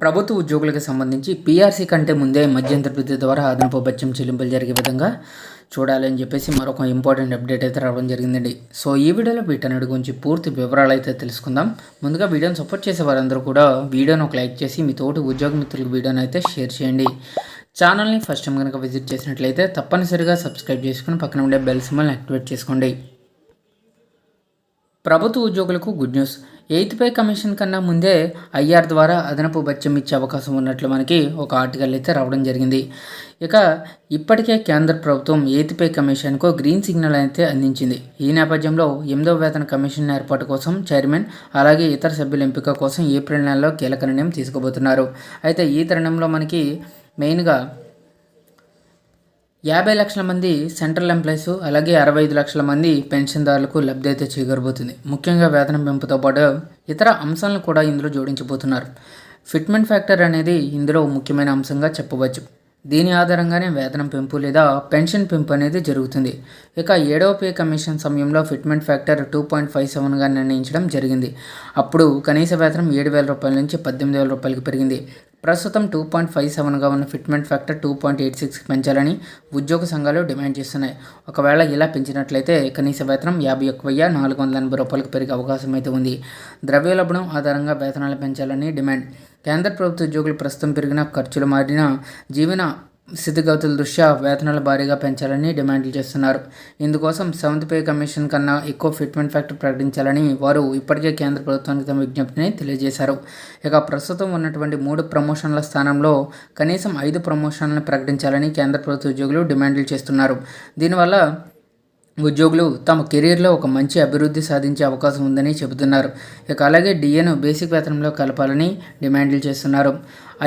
ప్రభుత్వ ఉద్యోగులకు సంబంధించి పీఆర్సీ కంటే ముందే మధ్యంతర ద్వారా అదనపు బత్యం చెల్లింపులు జరిగే విధంగా చూడాలని చెప్పేసి మరొక ఇంపార్టెంట్ అప్డేట్ అయితే రావడం జరిగిందండి. సో ఈ వీడియోలో వీటన్నిటి గురించి పూర్తి వివరాలు అయితే తెలుసుకుందాం. ముందుగా వీడియోని సపోర్ట్ చేసే వారందరూ కూడా వీడియోను ఒక లైక్ చేసి మీ తోటి ఉద్యోగ మిత్రులకు వీడియోని అయితే షేర్ చేయండి. ఛానల్ని ఫస్ట్ టైం కనుక విజిట్ చేసినట్లయితే తప్పనిసరిగా సబ్స్క్రైబ్ చేసుకుని పక్కన ఉండే బెల్ సిమ్మల్ని యాక్టివేట్ చేసుకోండి. ప్రభుత్వ ఉద్యోగులకు good news eighth pay commission కన్నా ముందే ఐఆర్ ద్వారా అదనపు బత్యం ఇచ్చే అవకాశం ఉన్నట్లు మనకి ఒక ఆర్టికల్ అయితే రావడం జరిగింది. ఇక ఇప్పటికే కేంద్ర ప్రభుత్వం ఎయిత్ పే కమిషన్కు గ్రీన్ సిగ్నల్ అయితే అందించింది. ఈ నేపథ్యంలో ఎనిమిదవ వేతన కమిషన్ ఏర్పాటు కోసం చైర్మన్ అలాగే ఇతర సభ్యుల ఎంపిక కోసం ఏప్రిల్ నెలలో కీలక నిర్ణయం తీసుకోబోతున్నారు. అయితే ఈ తరుణంలో మనకి మెయిన్గా యాభై లక్షల మంది సెంట్రల్ ఎంప్లాయీస్ అలాగే అరవై ఐదు లక్షల మంది పెన్షన్దారులకు లబ్ధి అయితే చేకూరబోతుంది. ముఖ్యంగా వేతనం పెంపుతో పాటు ఇతర అంశాలను కూడా ఇందులో జోడించబోతున్నారు. ఫిట్మెంట్ ఫ్యాక్టర్ అనేది ఇందులో ముఖ్యమైన అంశంగా చెప్పవచ్చు. దీని ఆధారంగానే వేతనం పెంపు లేదా పెన్షన్ పెంపు అనేది జరుగుతుంది. ఇక ఏడవ పే కమిషన్ సమయంలో fitment factor two point five సెవెన్గా నిర్ణయించడం జరిగింది. అప్పుడు కనీస వేతనం ఏడు వేల రూపాయల నుంచి పద్దెనిమిది వేల రూపాయలకి పెరిగింది. ప్రస్తుతం టూ పాయింట్ ఫైవ్ సెవెన్గా ఉన్న fitment factor two point eight సిక్స్కి పెంచాలని ఉద్యోగ సంఘాలు డిమాండ్ చేస్తున్నాయి. ఒకవేళ ఇలా పెంచినట్లయితే కనీస వేతనం యాభై ఒక్క వెయ్యి నాలుగు వందల ఎనభై రూపాయలకు పెరిగే అవకాశం అయితే ఉంది. ద్రవ్యోల్బణం ఆధారంగా వేతనాలు పెంచాలని డిమాండ్ కేంద్ర ప్రభుత్వ ఉద్యోగులు ప్రస్తుతం పెరిగిన ఖర్చులు మారిన జీవన స్థితిగతుల దృష్ట్యా వేతనాలు భారీగా పెంచాలని డిమాండ్లు చేస్తున్నారు. ఇందుకోసం సెవెంత్ పే కమిషన్ కన్నా ఎక్కువ ఫిట్మెంట్ ఫ్యాక్టర్ ప్రకటించాలని వారు ఇప్పటికే కేంద్ర ప్రభుత్వానికి తమ విజ్ఞప్తిని తెలియజేశారు. ఇక ప్రస్తుతం ఉన్నటువంటి మూడు ప్రమోషన్ల స్థానంలో కనీసం ఐదు ప్రమోషన్లను ప్రకటించాలని కేంద్ర ప్రభుత్వ ఉద్యోగులు డిమాండ్లు చేస్తున్నారు. దీనివల్ల ఉద్యోగులు తమ కెరీర్లో ఒక మంచి అభివృద్ధి సాధించే అవకాశం ఉందని చెబుతున్నారు. ఇక అలాగే డిఏను బేసిక్ వేతనంలో కలపాలని డిమాండ్లు చేస్తున్నారు.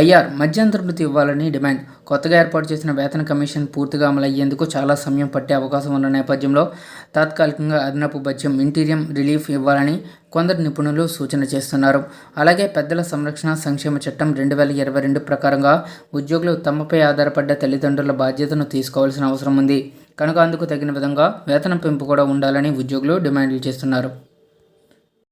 ఐఆర్ మధ్యంతర ఇవ్వాలని డిమాండ్. కొత్తగా ఏర్పాటు చేసిన వేతన కమిషన్ పూర్తిగా అమలయ్యేందుకు చాలా సమయం పట్టే అవకాశం ఉన్న నేపథ్యంలో తాత్కాలికంగా అదనపు బత్యం ఇంటీరియం రిలీఫ్ ఇవ్వాలని కొందరు నిపుణులు సూచన చేస్తున్నారు. అలాగే పెద్దల సంరక్షణ సంక్షేమ చట్టం రెండు వేల ఇరవై రెండు ప్రకారంగా ఉద్యోగులు తమపై ఆధారపడ్డ తల్లిదండ్రుల బాధ్యతను తీసుకోవాల్సిన అవసరం ఉంది. కనుక అందుకు తగిన విధంగా వేతనం పెంపు కూడా ఉండాలని ఉద్యోగులు డిమాండ్లు చేస్తున్నారు.